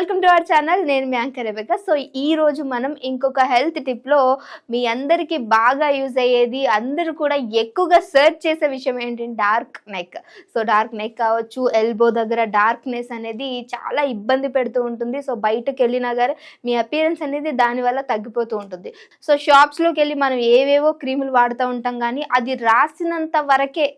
Welcome to our channel. నేను మీ anchor Rebecca. So ఈ రోజు మనం ఇంకొక హెల్త్ టిప్లో మీ అందరికీ బాగా యూజ్ అయ్యేది అందరూ కూడా ఎక్కువగా సెర్చ్ చేసే విషయం ఏంటి? Dark neck. So dark neck కావచ్చు ఎల్బో దగ్గర డార్క్నెస్ అనేది చాలా ఇబ్బంది పెడుతూ ఉంటుంది. సో బయటకు వెళ్ళినా కానీ మీ అపియరెన్స్ అనేది దానివల్ల తగ్గిపోతూ ఉంటుంది. సో షాప్స్లోకి వెళ్ళి మనం ఏవేవో క్రీములు వాడుతూ ఉంటాం కానీ అది రాసినంత వరకే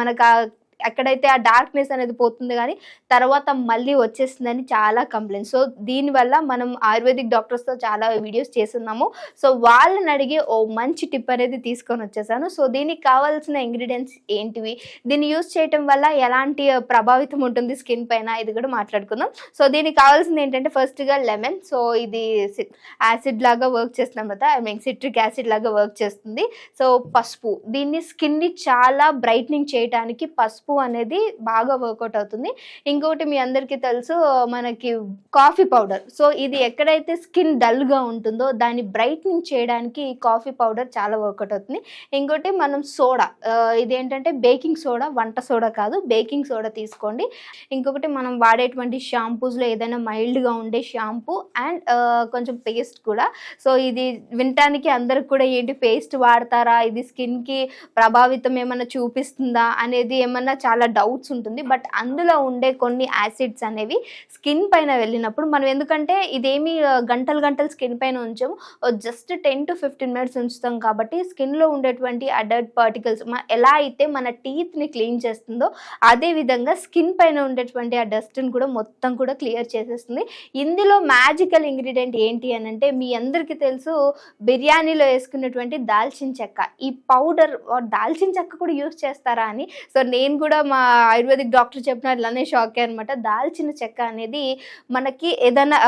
మనకు ఎక్కడైతే ఆ డార్క్నెస్ అనేది పోతుంది కానీ తర్వాత మళ్ళీ వచ్చేస్తుందని చాలా కంప్లైంట్ సో దీనివల్ల మనం ఆయుర్వేదిక్ డాక్టర్స్తో చాలా వీడియోస్ చేస్తున్నాము. సో వాళ్ళని అడిగి ఓ మంచి టిప్ అనేది తీసుకొని వచ్చేసాను. సో దీనికి కావాల్సిన ఇంగ్రీడియంట్స్ ఏంటివి? దీన్ని యూస్ చేయటం వల్ల ఎలాంటి ప్రభావితం ఉంటుంది స్కిన్ పైన? ఇది కూడా మాట్లాడుకుందాం. సో దీనికి కావాల్సింది ఏంటంటే ఫస్ట్గా లెమన్ సో ఇది యాసిడ్ లాగా వర్క్ చేస్తున్నాం కదా? ఐ మీన్ సిట్రిక్ యాసిడ్ లాగా వర్క్ చేస్తుంది. సో పసుపు. దీన్ని స్కిన్ని చాలా బ్రైట్నింగ్ చేయడానికి పసుపు అనేది బాగా వర్కౌట్ అవుతుంది. ఇంకొకటి మీ అందరికీ తెలుసు మనకి కాఫీ పౌడర్ సో ఇది ఎక్కడైతే స్కిన్ డల్గా ఉంటుందో దాన్ని బ్రైట్నింగ్ చేయడానికి కాఫీ పౌడర్ చాలా వర్కౌట్ అవుతుంది. ఇంకోటి మనం సోడా ఇదేంటంటే బేకింగ్ సోడా వంట సోడా కాదు బేకింగ్ సోడా తీసుకోండి. ఇంకొకటి మనం వాడేటువంటి షాంపూస్లో ఏదైనా మైల్డ్గా ఉండే షాంపూ అండ్ కొంచెం పేస్ట్ కూడా. సో ఇది వినటానికి అందరికి కూడా ఏంటి పేస్ట్ వాడతారా? ఇది స్కిన్కి ప్రభావితం ఏమైనా చూపిస్తుందా? అనేది ఏమన్నా చాలా డౌట్స్ ఉంటుంది. బట్ అందులో ఉండే కొన్ని యాసిడ్స్ అనేవి స్కిన్ పైన వెళ్ళినప్పుడు మనం ఎందుకంటే ఇదేమి గంటలు గంటలు స్కిన్ పైన ఉంచాము. Just ten to fifteen minutes ఉంచుతాం కాబట్టి స్కిన్లో ఉండేటువంటి అడల్ట్ పార్టికల్స్ ఎలా అయితే మన టీత్ని క్లీన్ చేస్తుందో అదే విధంగా స్కిన్ పైన ఉండేటువంటి ఆ డస్ట్ని కూడా మొత్తం కూడా క్లియర్ చేసేస్తుంది. ఇందులో మ్యాజికల్ ఇంగ్రీడియంట్ ఏంటి అని అంటే మీ అందరికీ తెలుసు బిర్యానీలో వేసుకున్నటువంటి దాల్చిన చెక్క. ఈ పౌడర్ దాల్చిన చెక్క కూడా యూస్ చేస్తారా అని? సో నేను కూడా కూడా మా ఆయుర్వేదిక్ డాక్టర్ చెప్పిన ఇలానే షాక్ అనమాట దాల్చిన చెక్క అనేది మనకి ఏదైనా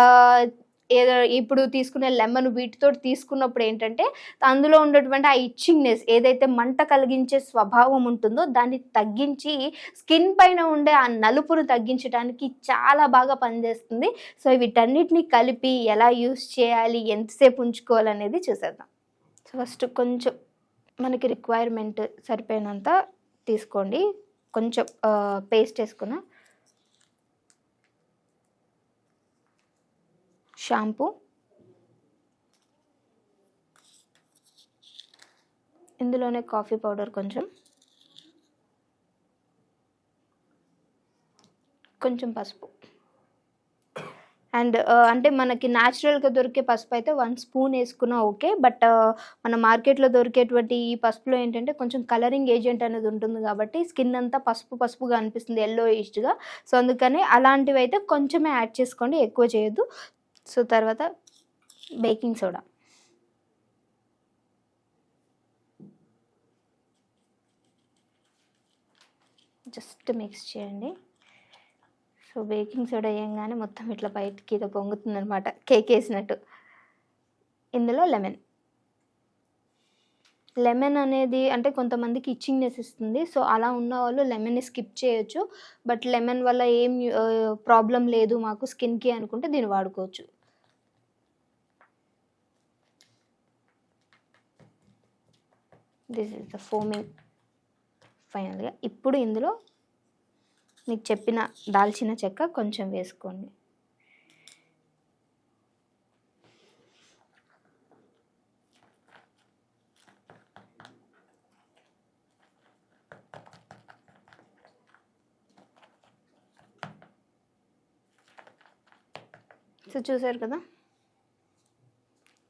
ఏదో ఇప్పుడు తీసుకునే లెమన్ వీటితో తీసుకున్నప్పుడు ఏంటంటే అందులో ఉన్నటువంటి ఆ ఇచ్చింగ్నెస్ ఏదైతే మంట కలిగించే స్వభావం ఉంటుందో దాన్ని తగ్గించి స్కిన్ పైన ఉండే ఆ నలుపును తగ్గించడానికి చాలా బాగా పనిచేస్తుంది. సో వీటన్నిటిని కలిపి ఎలా యూస్ చేయాలి ఎంతసేపు ఉంచుకోవాలి అనేది చూసేద్దాం ఫస్ట్ కొంచెం మనకి రిక్వైర్మెంట్ సరిపోయినంత తీసుకోండి. కొంచెం పేస్ట్ వేసుకున్న షాంపూ. ఇందులోనే కాఫీ పౌడర్ కొంచెం. కొంచెం పసుపు. అండ్ అంటే మనకి న్యాచురల్గా దొరికే పసుపు అయితే వన్ స్పూన్ వేసుకున్నా ఓకే. బట్ మన మార్కెట్లో దొరికేటువంటి ఈ పసుపులో ఏంటంటే కొంచెం కలరింగ్ ఏజెంట్ అనేది ఉంటుంది కాబట్టి స్కిన్ అంతా పసుపు పసుపుగా అనిపిస్తుంది ఎల్లో ఈస్ట్గా సో అందుకని అలాంటివి అయితే కొంచెమే యాడ్ చేసుకోండి ఎక్కువ చేయొద్దు. సో తర్వాత బేకింగ్ సోడా. జస్ట్ మిక్స్ చేయండి. సో బేకింగ్ సోడా వేయంగానే మొత్తం ఇట్లా బయటికి ఇదో పొంగుతుంది అనమాట కేక్ వేసినట్టు. ఇందులో లెమన్. లెమన్ అనేది అంటే కొంతమందికి ఇచ్చింగ్నెస్ ఇస్తుంది సో అలా ఉన్న వాళ్ళు లెమన్ని స్కిప్ చేయొచ్చు. బట్ లెమన్ వల్ల ఏం ప్రాబ్లం లేదు మాకు స్కిన్కి అనుకుంటే దీన్ని వాడుకోవచ్చు. దిస్ ఇస్ ద ఫోమింగ్ ఫైనల్గా ఇప్పుడు ఇందులో మీకు చెప్పిన దాల్చిన చెక్క కొంచెం వేసుకోండి. సో చూసారు కదా?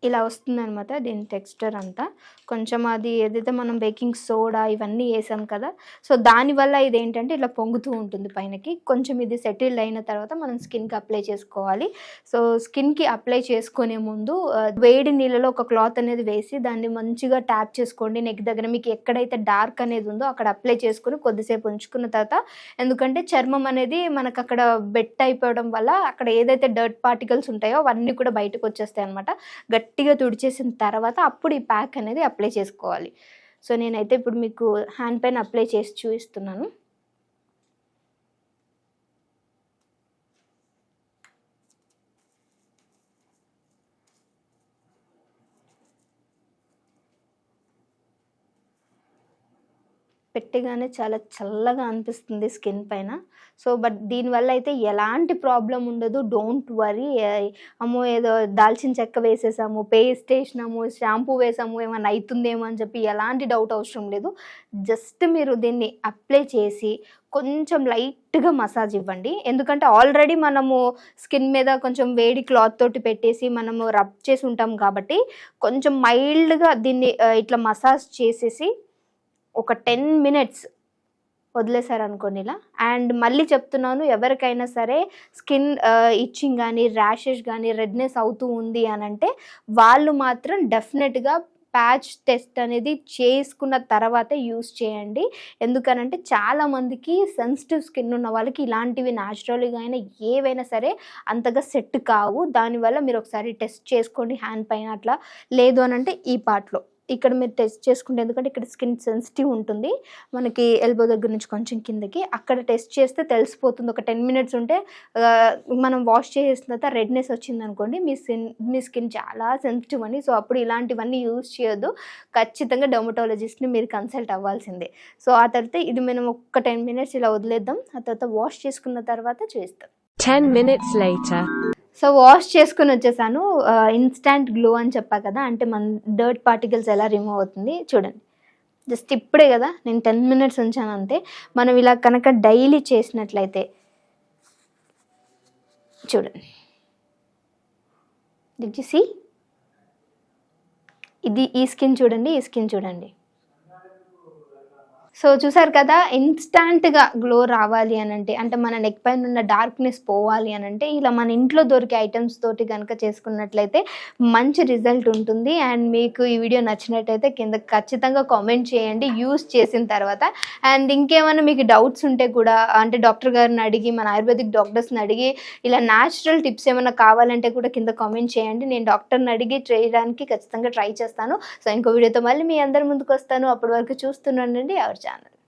ఇలా వస్తుందన్నమాట దీని టెక్స్చర్ అంతా. కొంచెం అది ఏదైతే మనం బేకింగ్ సోడా ఇవన్నీ వేసాం కదా సో దానివల్ల ఇది ఏంటంటే ఇట్లా పొంగుతూ ఉంటుంది పైనకి. కొంచెం ఇది సెటిల్ అయిన తర్వాత మనం స్కిన్కి అప్లై చేసుకోవాలి. సో స్కిన్కి అప్లై చేసుకునే ముందు వేడి నీళ్ళలో ఒక క్లాత్ అనేది వేసి దాన్ని మంచిగా ట్యాప్ చేసుకోండి. నెక్ దగ్గర మీకు ఎక్కడైతే డార్క్ అనేది ఉందో అక్కడ అప్లై చేసుకుని కొద్దిసేపు ఉంచుకున్న తర్వాత ఎందుకంటే చర్మం అనేది మనకు అక్కడ బెట్ అయిపోవడం వల్ల అక్కడ ఏదైతే డర్ట్ పార్టికల్స్ ఉంటాయో అవన్నీ కూడా బయటకు వచ్చేస్తాయి అనమాట గట్టిగా తుడిచేసిన తర్వాత అప్పుడు ఈ ప్యాక్ అనేది అప్లై చేసుకోవాలి. సో నేనైతే ఇప్పుడు మీకు హ్యాండ్ పైన అప్లై చేసి చూపిస్తున్నాను. పెట్టగానే చాలా చల్లగా అనిపిస్తుంది స్కిన్ పైన. సో బట్ దీనివల్ల అయితే ఎలాంటి ప్రాబ్లం ఉండదు. Don't worry. అమ్మో ఏదో దాల్చిన చెక్క వేసేసాము పేస్ట్ వేసినాము షాంపూ వేసాము ఏమైనా అవుతుందేమో అని చెప్పి ఎలాంటి డౌట్ అవసరం లేదు. జస్ట్ మీరు దీన్ని అప్లై చేసి కొంచెం లైట్గా మసాజ్ ఇవ్వండి. ఎందుకంటే ఆల్రెడీ మనము స్కిన్ మీద కొంచెం వేడి క్లాత్ తోటి పెట్టేసి మనము రబ్ చేసి ఉంటాం కాబట్టి కొంచెం మైల్డ్గా దీన్ని ఇట్లా మసాజ్ చేసేసి ఒక టెన్ మినిట్స్ వదిలేశారనుకోండి ఇలా. అండ్ మళ్ళీ చెప్తున్నాను ఎవరికైనా సరే స్కిన్ ఇచ్చింగ్ కానీ ర్యాషెస్ కానీ రెడ్నెస్ అవుతూ ఉంది అని అంటే వాళ్ళు మాత్రం డెఫినెట్గా ప్యాచ్ టెస్ట్ అనేది చేసుకున్న తర్వాతే యూస్ చేయండి. ఎందుకనంటే చాలామందికి సెన్సిటివ్ స్కిన్ ఉన్న వాళ్ళకి ఇలాంటివి న్యాచురల్గా అయినా ఏవైనా సరే అంతగా సెట్ కావు. దానివల్ల మీరు ఒకసారి టెస్ట్ చేసుకోండి హ్యాండ్ పైన అట్లా. లేదు అని అంటే ఈ పార్ట్లో. ఇక్కడ మీరు టెస్ట్ చేసుకుంటే ఎందుకంటే ఇక్కడ స్కిన్ సెన్సిటివ్ ఉంటుంది. మనకి ఎల్బో దగ్గర నుంచి కొంచెం కిందకి అక్కడ టెస్ట్ చేస్తే తెలిసిపోతుంది. ఒక టెన్ మినిట్స్ ఉంటే మనం వాష్ చేసిన తర్వాత రెడ్నెస్ వచ్చింది అనుకోండి మీ స్కిన్ మీ స్కిన్ చాలా సెన్సిటివ్ అని. సో అప్పుడు ఇలాంటివన్నీ యూజ్ చేయొద్దు. ఖచ్చితంగా డర్మటాలజిస్ట్ని మీరు కన్సల్ట్ అవ్వాల్సిందే. సో ఆ తర్వాత ఇది మనం ఒక టెన్ మినిట్స్ ఇలా వదిలేద్దాం. ఆ తర్వాత వాష్ చేసుకున్న తర్వాత చేస్తాం 10 minutes later. సో వాష్ చేసుకుని వచ్చేసాను. ఇన్స్టాంట్ గ్లో అని చెప్పా కదా అంటే మన డర్ట్ పార్టికల్స్ ఎలా రిమూవ్ అవుతుంది చూడండి. జస్ట్ ఇప్పుడే కదా నేను టెన్ మినిట్స్ ఉంచాను అంతే. మనం ఇలా కనుక డైలీ చేసినట్లయితే చూడండి. డి సి ఇది ఈ స్కిన్ చూడండి ఈ స్కిన్ చూడండి. సో చూసారు కదా ఇన్స్టాంట్గా గ్లో రావాలి అని అంటే అంటే మన నెక్ పైన ఉన్న డార్క్నెస్ పోవాలి అని అంటే ఇలా మన ఇంట్లో దొరికే ఐటమ్స్ తోటి కనుక చేసుకున్నట్లయితే మంచి రిజల్ట్ ఉంటుంది. అండ్ మీకు ఈ వీడియో నచ్చినట్టయితే కింద ఖచ్చితంగా కామెంట్ చేయండి యూస్ చేసిన తర్వాత. అండ్ ఇంకేమైనా మీకు డౌట్స్ ఉంటే కూడా అంటే డాక్టర్ గారిని అడిగి మన ఆయుర్వేదిక్ డాక్టర్స్ని అడిగి ఇలా న్యాచురల్ టిప్స్ ఏమైనా కావాలంటే కూడా కింద కామెంట్ చేయండి. నేను డాక్టర్ని అడిగి చేయడానికి ఖచ్చితంగా ట్రై చేస్తాను. సో ఇంకో వీడియోతో మళ్ళీ మీ అందరి ముందుకు వస్తాను. అప్పటి వరకు చూస్తున్నానండి ఎవరు ఛానల్